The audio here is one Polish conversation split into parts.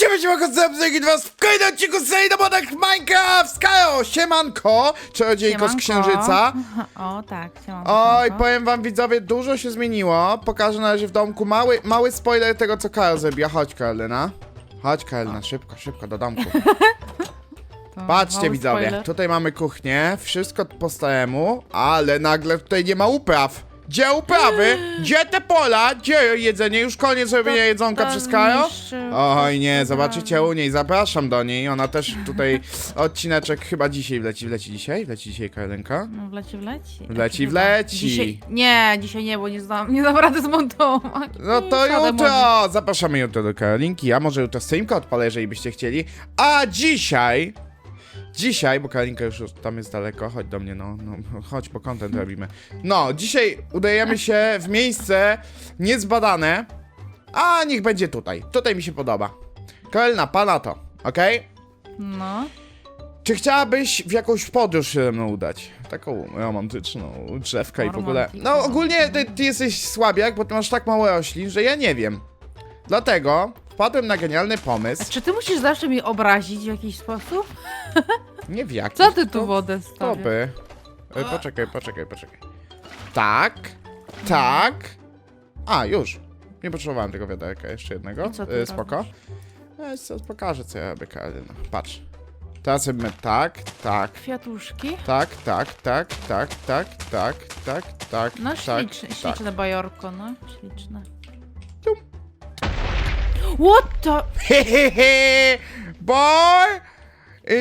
Siema, siema, koncepcje, was w kolejnym odcinku na modach Minecraft Skajo! Siemanko, czarodziejko z Siemanko. księżyca. O, tak, siemam. Oj, powiem wam widzowie, dużo się zmieniło. Pokażę na razie w domku mały, mały spoiler tego, co Karol zrobiła. Chodź, Karolina. Chodź, Karolina, szybko, szybko, do domku. Patrzcie widzowie, tutaj mamy kuchnię, wszystko po staremu, ale nagle tutaj nie ma upraw. Gdzie uprawy? Gdzie te pola? Gdzie jedzenie? Już koniec robienia jedzonka przez Kajo? Oj nie, zobaczycie u niej, zapraszam do niej, ona też tutaj odcineczek chyba dzisiaj wleci, wleci dzisiaj? Wleci dzisiaj Karolinka? No, wleci, wleci. Wleci, Chyba. wleci. Dzisiaj, nie, dzisiaj nie, bo nie znam, nie dam rady zmontować. No to Szkoda jutro! Zapraszamy jutro do Karolinki, a może jutro streamka odpalę, jeżeli byście chcieli. A dzisiaj... Dzisiaj, bo Karolinka już tam jest daleko, chodź do mnie, no, no chodź, bo content robimy. No, dzisiaj udajemy się w miejsce niezbadane, a niech będzie tutaj. Tutaj mi się podoba. Karolina, pana to, okej? No. Czy chciałabyś w jakąś podróż się ze mną udać? Taką romantyczną, drzewka i w ogóle. Romantyką. No ogólnie ty, ty jesteś słabiak, bo ty masz tak mało roślin, że ja nie wiem. Dlatego wpadłem na genialny pomysł. Czy ty musisz zawsze mnie obrazić w jakiś sposób? Nie w jaki. Co ty tu wodę stawiasz? Stopy. E, poczekaj, poczekaj, poczekaj. Tak, tak. A, już. Nie potrzebowałem tego wiaderka, jeszcze jednego. I co ty E, Spoko. robisz? E, co- pokażę, co ja robię, Karolina. Patrz. Teraz robimy tak, tak, Kwiatuszki? Tak, tak, tak, tak, tak, tak, tak, tak, No tak, śliczne, tak. śliczne bajorko, no, śliczne. What the... Hehehe, boy!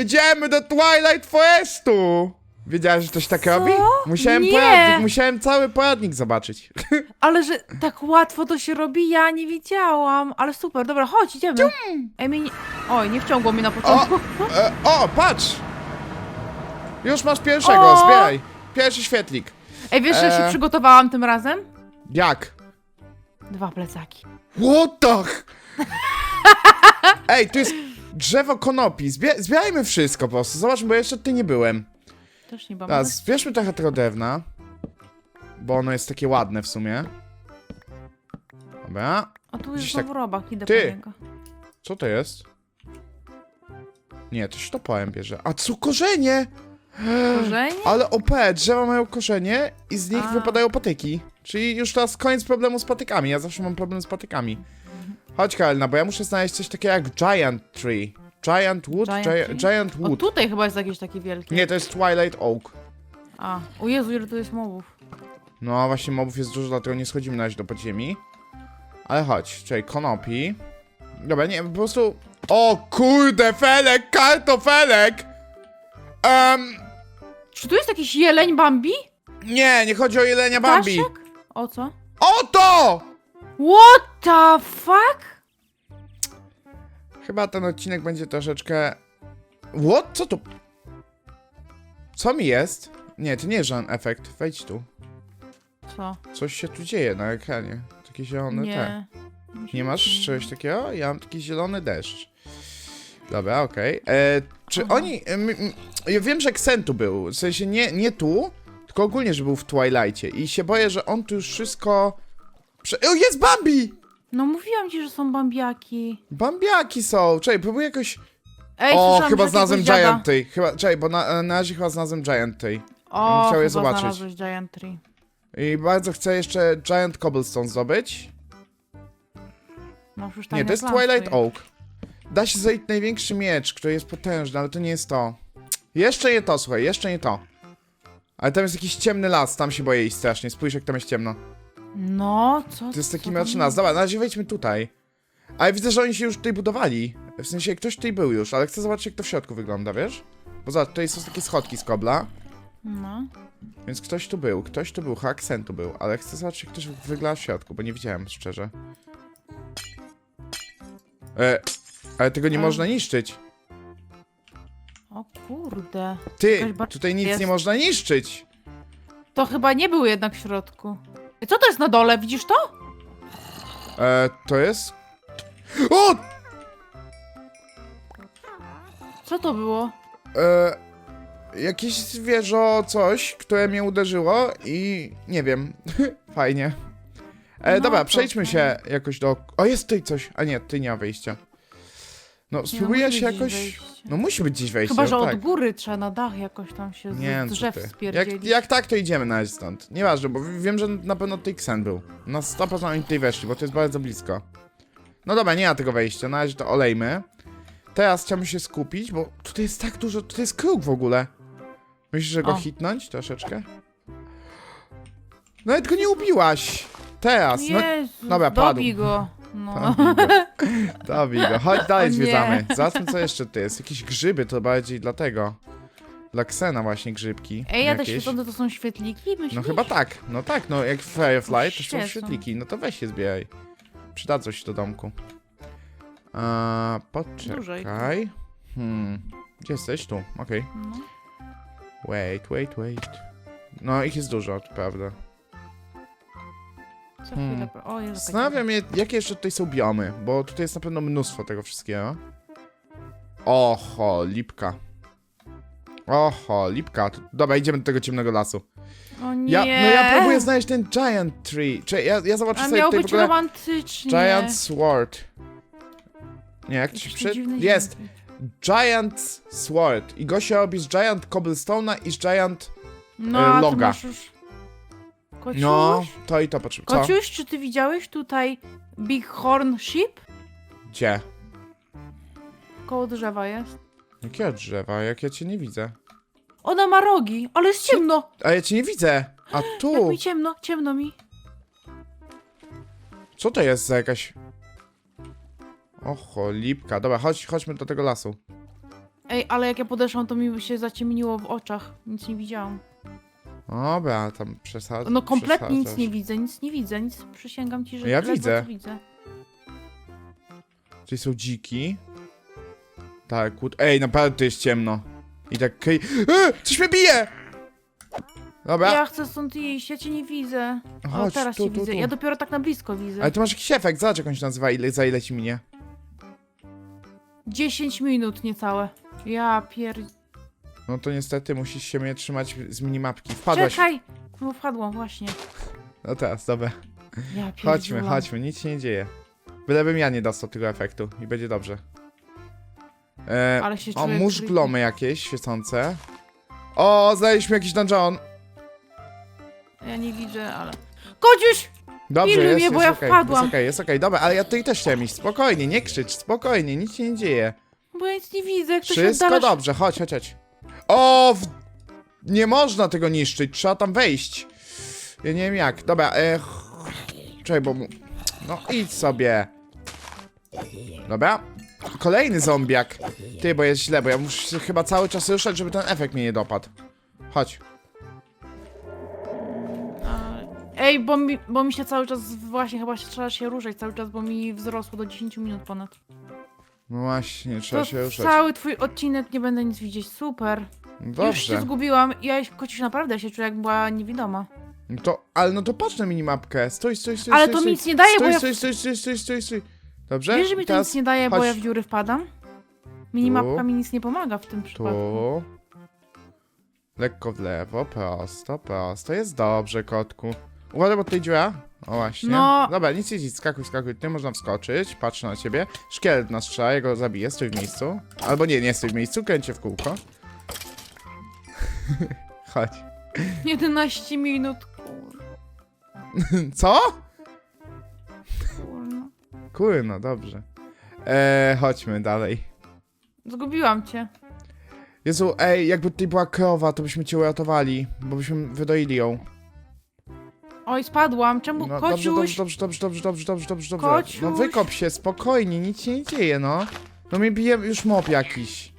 Idziemy do Twilight Forestu! Wiedziałeś, że coś tak Co? robi? Musiałem Nie. poradnik, musiałem cały poradnik zobaczyć. Ale że tak łatwo to się robi, ja nie widziałam. Ale super, dobra, chodź, idziemy. Ej, nie... Oj, nie wciągło mi na O, początku. e, o, patrz! Już masz pierwszego, O! zbieraj. Pierwszy świetlik. Ej, wiesz, że się e. przygotowałam tym razem? Jak? Dwa plecaki. What the? Ej, tu jest drzewo konopi. Zbie zbierajmy wszystko po prostu. Zobacz, bo jeszcze tutaj nie byłem. Też nie mam. Teraz zbierzmy trochę tego drewna. Bo ono jest takie ładne w sumie. Dobra. A tu jest gdzieś znowu tak- robak, idę Ty. po niego. Co to jest? Nie, to się topołem bierze. A co korzenie? Korzenie? Ale OP, drzewa mają korzenie i z nich A. wypadają patyki. Czyli już teraz koniec problemu z patykami. Ja zawsze mam problem z patykami. Chodź, Karolina, bo ja muszę znaleźć coś takiego jak Giant Tree. Giant Wood? Giant tree? giant O, Wood. tutaj chyba jest jakieś takie wielkie. Nie, to jest Twilight Oak. A, o Jezu, ile tu jest mobów. No, właśnie mobów jest dużo, dlatego nie schodzimy na razie do podziemi. Ale chodź, czyli konopi. Dobra, nie, po prostu... O kurde, felek, kartofelek! Um, Czy tu jest jakiś jeleń Bambi? nie, nie chodzi o jelenia Bambi. Ptaszek? O co? Oto! What the fuck? Chyba ten odcinek będzie troszeczkę... What? Co tu? Co mi jest? Nie, to nie jest żaden efekt. Wejdź tu. Co? Coś się tu dzieje na ekranie. Takie zielone te. Nie. Nie masz czegoś takiego? Ja mam taki zielony deszcz. Dobra, okej. E, Czy Aha. oni... em, em, Ja wiem, że Xen tu był. W sensie nie, nie tu, tylko ogólnie, że był w Twilightie. I się boję, że on tu już wszystko... Prze... O, jest Bambi! No mówiłam ci, że są Bambiaki. Bambiaki są. Czekaj, próbuję jakoś... Ej, o, słyszałam, chyba że znalazłem jakiegoś dziada- Giant Tree. Chyba, czekaj, bo na, na razie chyba znalazłem Giant Tree. O, chciał je chyba zobaczyć. znalazłeś Giant Tree. I bardzo chcę jeszcze Giant Cobblestone zdobyć. Masz już Nie, tajny to jest plan Twilight. Oak. Da się zrobić największy miecz, który jest potężny, ale to nie jest to. Jeszcze nie to, słuchaj, jeszcze nie to. Ale tam jest jakiś ciemny las, tam się boję iść strasznie. Spójrz, jak tam jest ciemno. No, co To jest taki tam las. Dobra, na razie wejdźmy tutaj. Ale widzę, że oni się już tutaj budowali. W sensie, ktoś tutaj był już, ale chcę zobaczyć, jak to w środku wygląda, wiesz? Bo zobacz, tutaj są takie schodki z kobla. No. Więc ktoś tu był, ktoś tu był, Haxen tu był, ale chcę zobaczyć, jak ktoś wygląda w środku, bo nie widziałem, szczerze. E, ale tego nie A. można niszczyć. O kurde. Ty, tutaj nic jest. nie można niszczyć. To chyba nie był jednak w środku. Co to jest na dole? Widzisz to? E, to jest... O! Co to było? E, jakieś zwierzę, coś, które mnie uderzyło i nie wiem. Fajnie. E, No, dobra, to przejdźmy się jakoś do... O, jest tutaj coś. A nie, ty nie ma wyjścia. No, Nie, spróbuję musi się być jakoś... gdzieś wejście. No musi być gdzieś wejście, Chyba, że no od tak. góry trzeba na dach jakoś tam się z Nie, no co drzew ty. Jak, spierdzielić. jak tak, to idziemy na razie stąd. Nieważne, bo wiem, że na pewno tutaj Ksen był. Na 100% oni tutaj weszli, bo to jest bardzo blisko. No dobra, nie ma tego wejścia, na razie to olejmy. Teraz chciałbym się skupić, bo tutaj jest tak dużo, tutaj jest kruk w ogóle. Myślisz, że go O. hitnąć troszeczkę? Nawet go nie ubiłaś! Teraz, no Jezu, dobra, padł. dobij go. No. Go, chodź dalej O nie. zwiedzamy. Zobaczmy co jeszcze tu jest. Jakieś grzyby, to bardziej dlatego. Dla Ksena właśnie grzybki. Ej, ja te jakieś. świecące to są świetliki? Myślisz? No chyba tak, no tak, no jak Firefly to są Świecą. świetliki, no to weź się zbieraj. Przydadzą się do domku. A, poczekaj. Hmm, gdzie jesteś? Tu, okej. No. Wait, wait, wait. No ich jest dużo, to prawda. Co Hmm. chwilę. pro- O, Jezu, takie- Zastanawiam się, jakie jeszcze tutaj są biomy, bo tutaj jest na pewno mnóstwo tego wszystkiego. Oho, lipka. Oho, lipka. Dobra, idziemy do tego ciemnego lasu. O nie. Ja, no ja próbuję znaleźć ten Giant Tree. Czy ja, ja zobaczę A sobie miał tutaj w być ogóle romantycznie. Giant Sword. Nie, jak to się Jakiś przy... Jest! Giant Sword. I go się robi z Giant Cobblestone'a i z Giant... No, e, a ty loga. masz już... Kociuś? No, to i to potrzeba. Co? Kociuś, czy ty widziałeś tutaj Big Horn Sheep? Gdzie? Koło drzewa jest. Jakiego drzewa? Jak ja cię nie widzę. Ona ma rogi, ale jest ciemno. A ja cię nie widzę. A Jak tu? mi ciemno, ciemno mi. Co to jest za jakaś... Oho, lipka. Dobra, chodź, chodźmy do tego lasu. Ej, ale jak ja podeszłam, to mi się zaciemniło w oczach. Nic nie widziałam. Dobra, tam przesadzę. No kompletnie nic nie widzę, nic nie widzę, nic przysięgam ci, że Ja ledwo widzę. co widzę. Tutaj są dziki. Tak, kut... Ej, naprawdę to jest ciemno. I tak kej... E, coś mnie bije! Dobra, Ja chcę stąd iść, ja cię nie widzę. O, chodź, teraz tu, cię tu, widzę. tu. Ja dopiero tak na blisko widzę. Ale tu masz jakiś efekt, zobacz jak on się nazywa, ile, za ile ci minie. 10 minut niecałe. Ja pier... No to niestety musisz się mnie trzymać z minimapki. Wpadłaś. Czekaj! No wpadłam właśnie. No teraz, dobra. Ja Chodźmy, pierdziulam. chodźmy, nic się nie dzieje. Bylebym ja nie dostał tego efektu i będzie dobrze. E, Ale się o, czuję creepy. glomy jakieś świecące. O, znaleźliśmy jakiś dungeon. Ja nie widzę, ale... Kociuś! Dobrze, Pilnuj jest, mnie, bo jest ja okej, wpadłam. Jest okej, jest okej, dobra, ale ja tutaj też chciałem iść. Spokojnie, nie krzycz, spokojnie, nic się nie dzieje. Bo ja nic nie widzę, się Wszystko dobrze, chodź, chodź, chodź. O, w... nie można tego niszczyć, trzeba tam wejść. Ja nie wiem jak, dobra, e... Czekaj, bo mu... No idź sobie. Dobra. Kolejny zombiak. Ty, bo jest źle, bo ja muszę się chyba cały czas ruszać, żeby ten efekt mnie nie dopadł. Chodź. Ej, bo mi, bo mi się cały czas właśnie chyba się, trzeba się ruszać cały czas, bo mi wzrosło do 10 minut ponad. No właśnie, trzeba To się ruszać. cały twój odcinek nie będę nic widzieć, super. Już się Dobrze. zgubiłam, ja kociuś naprawdę się czuję jak była niewidoma. No to, ale no to patrz na minimapkę. Stój, stój, stój, Ale stój, to stój. mi nic nie daje, stój, bo ja- Stój, stój, stój, stój, stój, stój. Dobrze? Wiesz, że mi to nic nie daje, bo chodź ja w dziury wpadam? Minimapka Tu. mi nic nie pomaga w tym przypadku. Tu. Lekko w lewo, prosto, prosto. Jest dobrze, kotku. Uważaj, bo tutaj dziura. O właśnie. No. Dobra, nic nie dziś. Skakuj, skakuj. Ty można wskoczyć. Patrzę na ciebie. Szkielet nas strzela, ja go zabiję. Stój w miejscu. Albo nie, nie stój w miejscu. Kręcie w kółko. Chodź. 11 minut, kur... Co? kurno. Kurno, dobrze. Eee, chodźmy dalej. Zgubiłam cię. Jezu, ej, jakby tutaj była krowa, to byśmy cię uratowali, bo byśmy wydoili ją. Oj, spadłam. Czemu No, dobrze, kociuś? dobrze, dobrze, dobrze, dobrze, dobrze, dobrze, dobrze. Kociuś. No wykop się, spokojnie, nic się nie dzieje, no. No mnie bije już mob jakiś.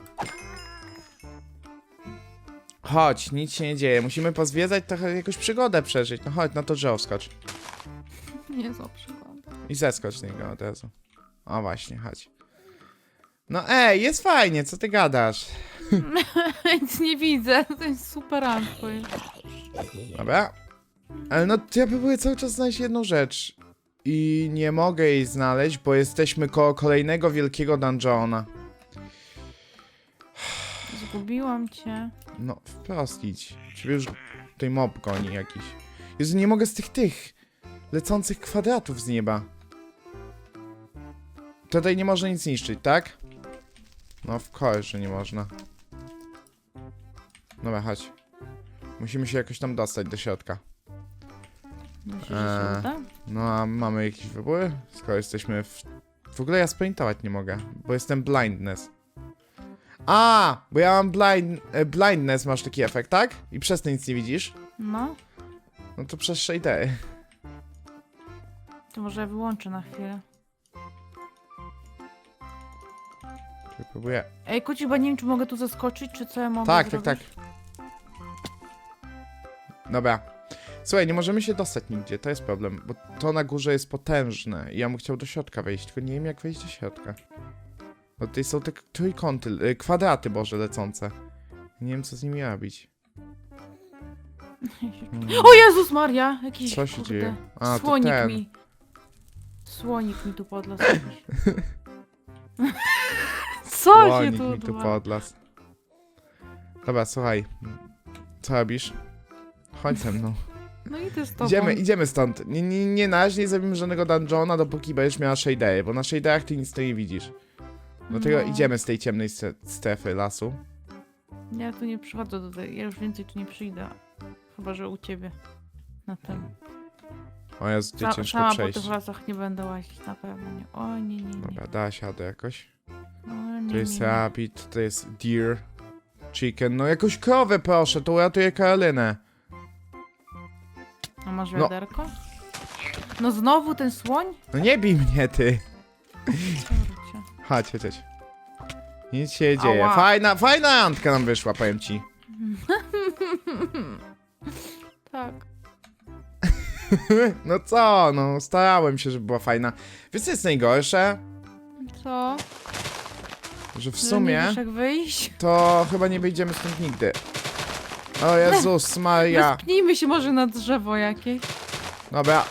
Chodź, nic się nie dzieje, musimy pozwiedzać trochę jakąś przygodę przeżyć. No chodź, na to drzewo skocz. Nie za przygoda. I zeskocz z niego od razu. O właśnie, chodź. No ej, jest fajnie, co ty gadasz? Nic nie widzę. To jest super ampo. Dobra. Ale no, ja próbuję cały czas znaleźć jedną rzecz. I nie mogę jej znaleźć, bo jesteśmy koło kolejnego wielkiego dungeona. Zgubiłam cię. No, wprost idź. Ciebie już tutaj mob goni jakiś. Jezu, nie mogę z tych tych lecących kwadratów z nieba. Tutaj nie można nic niszczyć, tak? No w course, że nie można. Dobra, chodź. Musimy się jakoś tam dostać do środka. Myślisz, że Eee. uda? No a mamy jakiś wybór? Skoro jesteśmy w... W ogóle ja sprintować nie mogę, bo jestem blindness. A, bo ja mam blind, e, blindness, masz taki efekt, tak? I przez to nic nie widzisz? No, No to przez shadery. to może ja wyłączę na chwilę. Próbuję. Ej, Kuci, bo nie wiem, czy mogę tu zaskoczyć, czy co ja mogę Tak, tak, zrobić? tak. Dobra. Słuchaj, nie możemy się dostać nigdzie, to jest problem, bo to na górze jest potężne i ja bym chciał do środka wejść, tylko nie wiem jak wejść do środka. Bo tutaj są te trójkąty, y, kwadraty boże lecące. Nie wiem co z nimi robić. O Jezus Maria! Jakiś, Co się kurde, dzieje? A, to Słonik ten. mi. Słonik mi tu podlasł. Co się Słonik tu mi tu podlas. Dobra, słuchaj. Co robisz? Chodź ze mną. No idę z tobą. Idziemy, idziemy stąd. Nie, nie, nie na razie nie zrobimy żadnego dungeona, dopóki będziesz miała shadery, bo na shaderach ty nic tu nie widzisz. Dlatego No. idziemy z tej ciemnej stre- strefy lasu. Ja tu nie przychodzę do tej, ja już więcej tu nie przyjdę. Chyba, że u ciebie. Na tym. O Jezu, ty Sa ciężko sama po przejść. tych lasach nie będę łazić, na pewno nie. O nie, nie, nie. Dobra, da siadę jakoś. O, nie, To jest nie, rabbit, to jest deer, chicken. No jakąś krowę proszę, to uratuję Karolinę. A masz No. wiaderko? No znowu ten słoń? No nie bij mnie ty. Kurczę. Chodź, chodź, chodź. Nic się nie dzieje. Ała. Fajna, fajna randka nam wyszła, powiem ci. Tak. No co, no starałem się, żeby była fajna. Wiesz co jest najgorsze? Co? Że w Że Nie sumie wiesz jak wyjść? to chyba nie wyjdziemy stąd nigdy. O Jezus Maria. Wespnijmy się może na drzewo jakieś. Dobra.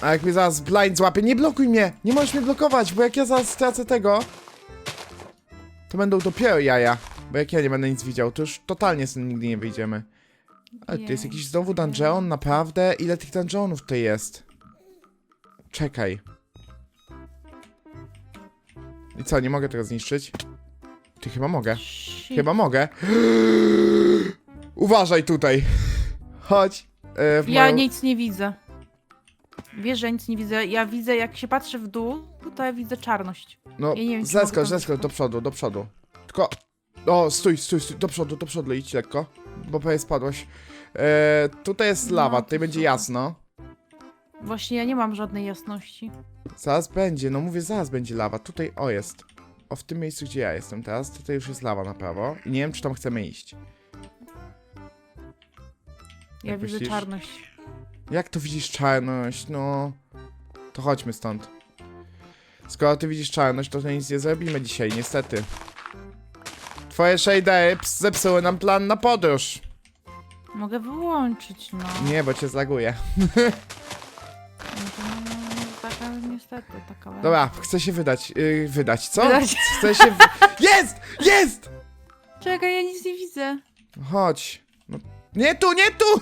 A jak mnie zaraz blind złapie, nie blokuj mnie! Nie możesz mnie blokować, bo jak ja zaraz stracę tego, to będą dopiero jaja. Bo jak ja nie będę nic widział, to już totalnie stąd nigdy nie wyjdziemy. Ale to jest jakiś znowu dungeon, naprawdę? Ile tych dungeonów tutaj jest? Czekaj. I co, nie mogę tego zniszczyć? Ty chyba mogę. Shit. Chyba mogę. Uważaj tutaj. Chodź. E, w Ja moją- nic nie widzę. Wiesz, że nic nie widzę. Ja widzę, jak się patrzę w dół, to ja widzę czarność. No, ja nie wiem, czy mogę zeskocz, tam zeskocz, do przodu, do przodu. Tylko... O, stój, stój, stój, do przodu, do przodu, idź lekko. Bo prawie spadłaś. E, tutaj jest No, lawa, to tutaj będzie jasno. Właśnie ja nie mam żadnej jasności. Zaraz będzie, no mówię, zaraz będzie lawa. Tutaj, o jest. O, w tym miejscu, gdzie ja jestem teraz, tutaj już jest lawa na prawo. I nie wiem, czy tam chcemy iść. Ja Jak widzę myślisz? czarność. Jak to widzisz czarność? No. To chodźmy stąd. Skoro ty widzisz czarność, to nic nie zrobimy dzisiaj, niestety. Twoje shadery ps- zepsuły nam plan na podróż. Mogę wyłączyć, no. Nie, bo cię zlaguje. niestety, taka Dobra, chcę się wydać. Yy, wydać, co? Wydać. Chcę się. W... Jest! Jest! Czekaj, ja nic nie widzę. Chodź. No. Nie tu, nie tu!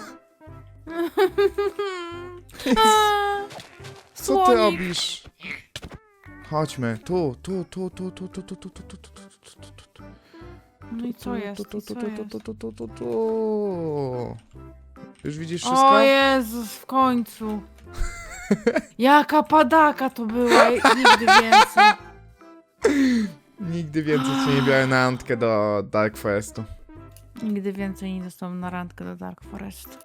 A, Co ty Słonik. robisz? Chodźmy. Tu, tu, tu, tu, tu, tu, tu, tu, tu, tu, tu, tu, tu, tu, tu, tu. No i co jest? Tu, tu, I tu, co tu, jest? tu, tu, tu, tu, tu. Już widzisz wszystko? O Jezus, w końcu. Jaka padaka to była, nigdy więcej. Nigdy więcej cię nie biorę na randkę do Dark Forestu. Nigdy więcej nie dostałam na randkę do Dark Forest.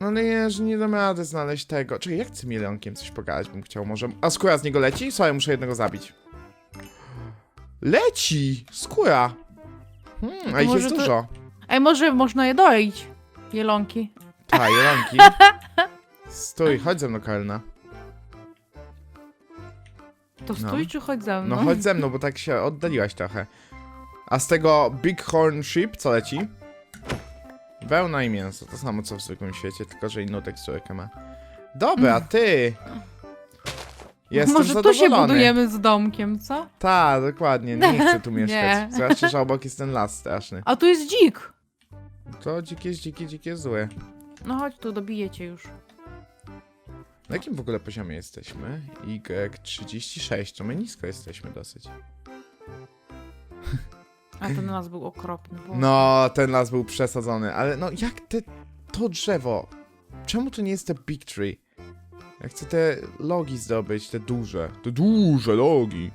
No nie, że nie dam rady znaleźć tego. Czekaj, jak z tym jelonkiem coś pogadać bym chciał może... A skóra z niego leci? Słuchaj, muszę jednego zabić. Leci! Skóra! Hmm, a ich może jest to- dużo. Ej, może można je doić? Jelonki. Ta, jelonki. Stój, chodź ze mną, Karolina. To No. stój czy chodź ze mną? No chodź ze mną, bo tak się oddaliłaś trochę. A z tego Bighorn Sheep co leci? Wełna i mięso, to samo co w zwykłym świecie, tylko że inną teksturę ma. Dobra, ty! Jestem Może tu zadowolony. się budujemy z domkiem, co? Tak, dokładnie, nie chcę tu mieszkać. Nie. Zwłaszcza, że obok jest ten las straszny. A tu jest dzik. To dzikie jest dzikie, dzikie złe. No chodź tu, dobiję cię już. Na jakim w ogóle poziomie jesteśmy? Y36, to my nisko jesteśmy dosyć. A ten las był okropny. Boże. No, ten las był przesadzony, ale no jak te, to drzewo? Czemu to nie jest te big tree? Ja chcę te logi zdobyć, te duże, te duże logi.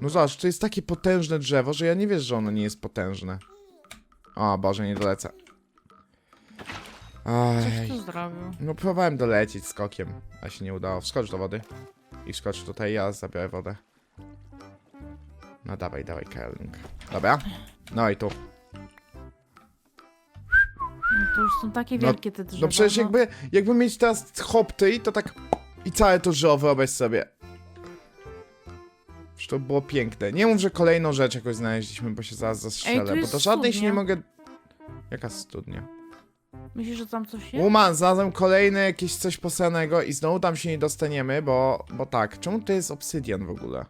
No zobacz, to jest takie potężne drzewo, że ja nie wiesz, że ono nie jest potężne. O Boże, nie dolecę. Coś tu zrobił. No próbowałem dolecieć skokiem, a się nie udało. Wskocz do wody. I wskocz tutaj, ja zabiorę wodę. No dawaj, dawaj, Kerling. Dobra. No i tu. No to już są takie No- wielkie te drzewa. No przecież jakby, jakby mieć teraz hopty, to tak i całe to drzewo wyobraź sobie. Że to było piękne. Nie mów, że kolejną rzecz jakoś znaleźliśmy, bo się zaraz zastrzelę, bo jest do żadnej się nie studnia. mogę... Jaka studnia? Myślisz, że tam coś jest? Uman, znalazłem kolejne jakieś coś posanego i znowu tam się nie dostaniemy, bo, bo tak. Czemu to jest obsydian w ogóle?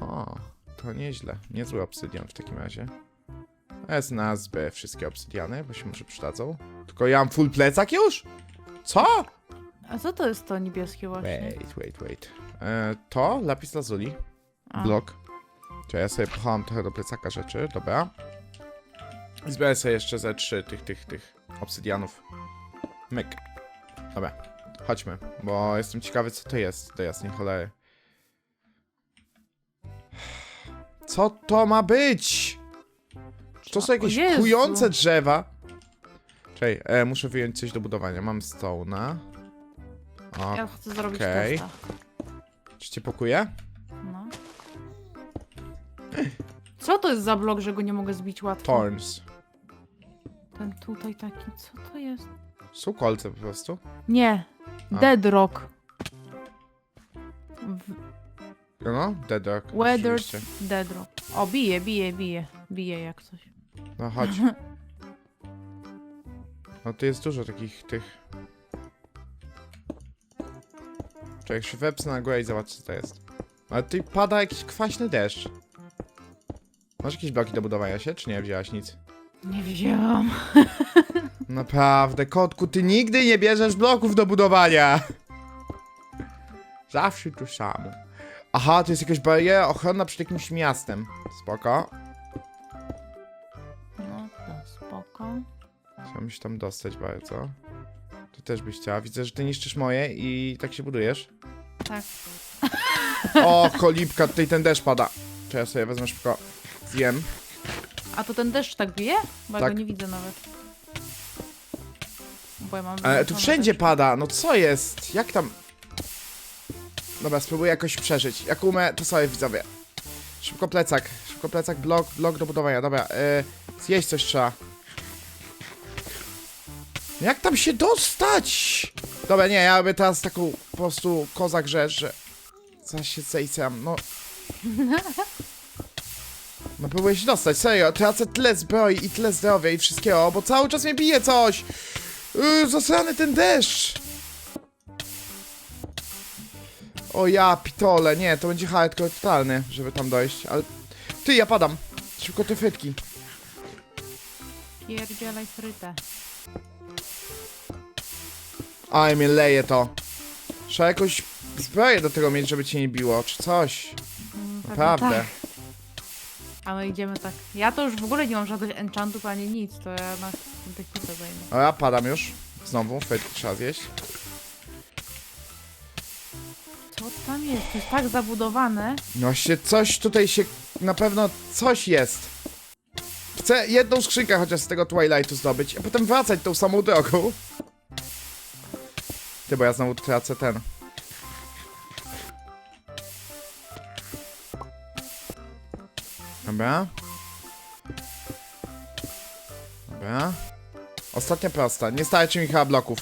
O, to nieźle. Niezły obsydian w takim razie. Jest nazwę wszystkie obsydiany, bo się może przydadzą. Tylko ja mam full plecak już? Co? A co to jest to niebieskie właśnie? Wait, wait, wait. E, to lapis lazuli. A. Blok. Czy ja sobie pochowam trochę do plecaka rzeczy, dobra. Zbiorę sobie jeszcze ze trzy tych, tych, tych obsydianów. Myk. Dobra, chodźmy, bo jestem ciekawy co to jest, do jasnej cholery. Co to ma być? Czy to są jakieś Jezu. kujące drzewa? Czekaj, e, muszę wyjąć coś do budowania. Mam stone'a. O, Ja chcę zrobić Okej. testa. czy cię pokuje? No. Co to jest za blok, że go nie mogę zbić łatwo? Thorns. Ten tutaj taki, co to jest? Są kolce po prostu. Nie. A. Dead Rock. W No, Dead Rock. Weathered oczywiście. Dead Rock. O, bije, bije, bije. Bije jak coś. No chodź. No tu jest dużo takich tych. Czekaj, jak się na górę i zobacz co to jest. Ale tu pada jakiś kwaśny deszcz. Masz jakieś bloki do budowania się, czy nie wzięłaś nic? Nie wzięłam. Naprawdę, kotku, ty nigdy nie bierzesz bloków do budowania! Zawsze to samo. Aha, to jest jakaś bariera ochronna przed jakimś miastem. Spoko. No to spoko. Chciałbym się tam dostać bardzo. Ty też byś chciała. Widzę, że ty niszczysz moje i tak się budujesz. Tak. O, cholipka, tutaj ten deszcz pada. Czy ja sobie wezmę szybko. Zjem. A to ten deszcz tak bije? Bo ja Tak. go nie widzę nawet. Bo ja mam Ale tu wyłączone wszędzie deszcz. pada. No co jest? Jak tam... Dobra, spróbuję jakoś przeżyć. Jak umę, to sobie widzowie. Szybko plecak. Szybko plecak, blok, blok do budowania. Dobra, yy, zjeść coś trzeba. Jak tam się dostać? Dobra, nie, ja robię teraz taką po prostu kozak rzecz, że... Zaraz się zejcam, no... No się dostać, serio, tracę tyle zbroi i tyle zdrowia i wszystkiego, bo cały czas mnie bije coś! Yy, zasrany ten deszcz! O ja pitole, nie, to będzie hardcore totalny, żeby tam dojść, ale... Ty, ja padam! Szybko te frytki. Pierdzielaj frytę. Aj, mnie leje to. Trzeba jakąś zbroję do tego mieć, żeby cię nie biło, czy coś. Mm, Naprawdę. Tak. A my idziemy tak. Ja to już w ogóle nie mam żadnych enchantów ani nic, to ja na technikę zajmę. O, ja padam już. Znowu, frytki trzeba zjeść. Co tam jest? To jest tak zabudowane. No właśnie, coś tutaj się... Na pewno coś jest. Chcę jedną skrzynkę chociaż z tego Twilightu zdobyć, a potem wracać tą samą drogą. Ty, bo ja znowu tracę ten. Dobra. Dobra. Ostatnia prosta. Nie starczy mi chyba bloków.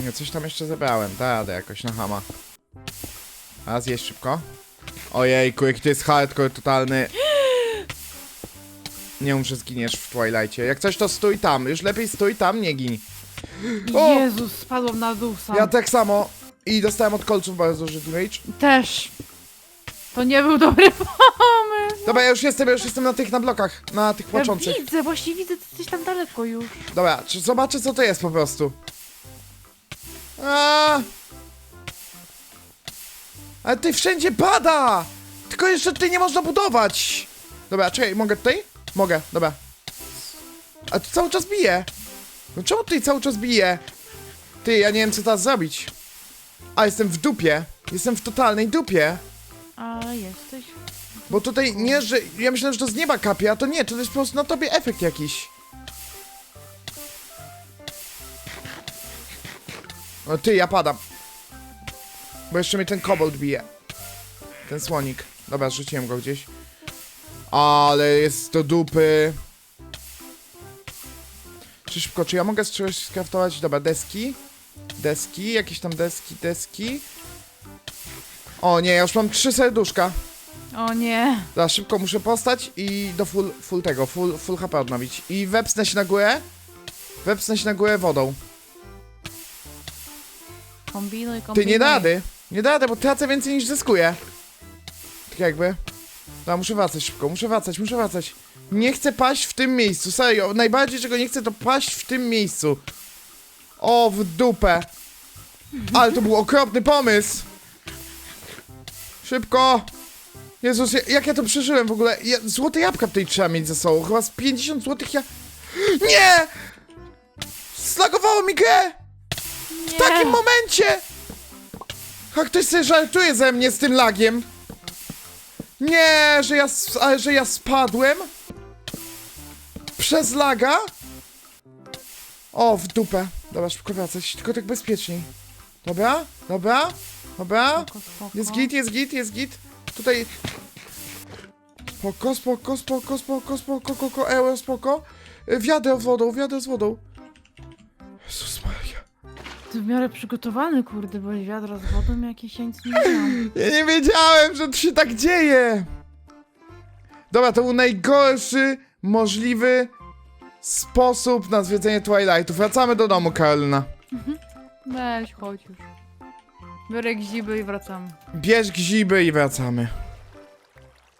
Nie, coś tam jeszcze zebrałem. Da radę jakoś na hama. A zjeść szybko. Ojejku, jaki to jest hardcore totalny. Nie że zginiesz w Twilightie. Jak coś to stój tam. Już lepiej stój tam, nie gin. O! Jezus, spadłam na dół sam. Ja tak samo. I dostałem od kolców bardzo duży damage. Też. To nie był dobry pomysł. Dobra, ja już jestem, ja już jestem na tych, na blokach, na tych Ja płaczących. widzę, właśnie widzę, ty jesteś tam daleko już. Dobra, czy zobaczę co to jest po prostu. A! Ale tutaj wszędzie pada! Tylko jeszcze tutaj nie można budować! Dobra, czekaj, mogę tutaj? Mogę, dobra. A tu cały czas bije. No czemu tutaj cały czas bije? Ty, ja nie wiem co teraz zrobić. A, jestem w dupie. Jestem w totalnej dupie. Ale jesteś... Bo tutaj nie, że... Ja myślałem, że to z nieba kapie, a to nie, to jest po prostu na tobie efekt jakiś. O ty, ja padam. Bo jeszcze mnie ten kobold bije. Ten słonik. Dobra, rzuciłem go gdzieś. Ale jest do dupy. Czy szybko, czy ja mogę z czegoś skraftować? Dobra, deski. Deski, jakieś tam deski, deski. O nie, ja już mam trzy serduszka. O nie. Dobra, szybko muszę postać i do full, full tego, full, full HP odnowić. I wepsnę się na górę. Wepsnę się na górę wodą. Kombinuj, kombinuj. Ty, nie da rady. Nie da rady, bo tracę więcej niż zyskuję. Tak jakby. Dobra, muszę wracać szybko, muszę wracać, muszę wracać. Nie chcę paść w tym miejscu, serio. Najbardziej czego nie chcę to paść w tym miejscu. O, w dupę. Ale to był okropny pomysł. Szybko. Jezus, ja- jak ja to przeżyłem w ogóle? Ja, złote jabłka tutaj trzeba mieć ze sobą. Chyba z 50 złotych ja... Nie! Slagowało mi grę! Nie. W takim momencie! A ktoś sobie żartuje ze mnie z tym lagiem. Nie, że ja, s- że ja spadłem? Przez laga? O, w dupę. Dobra, szybko wracać, tylko tak bezpieczniej. Dobra, dobra, dobra. Spoko, spoko. Jest git, jest git, jest git. Tutaj... Spoko, spoko, spoko, spoko, spoko, spoko, euro, spoko. Y, Wiadę z wodą, wiadę z wodą. Jezus Maria. Ty w miarę przygotowany, kurde, bo wiadro z wodą jakieś ja nic nie miałam. Ja nie wiedziałem, że to się tak dzieje. Dobra, to był najgorszy możliwy sposób na zwiedzenie Twilightu. Wracamy do domu, Karolina. Weź, chodź już. Biorę gziby i wracamy. Bierz gziby i wracamy.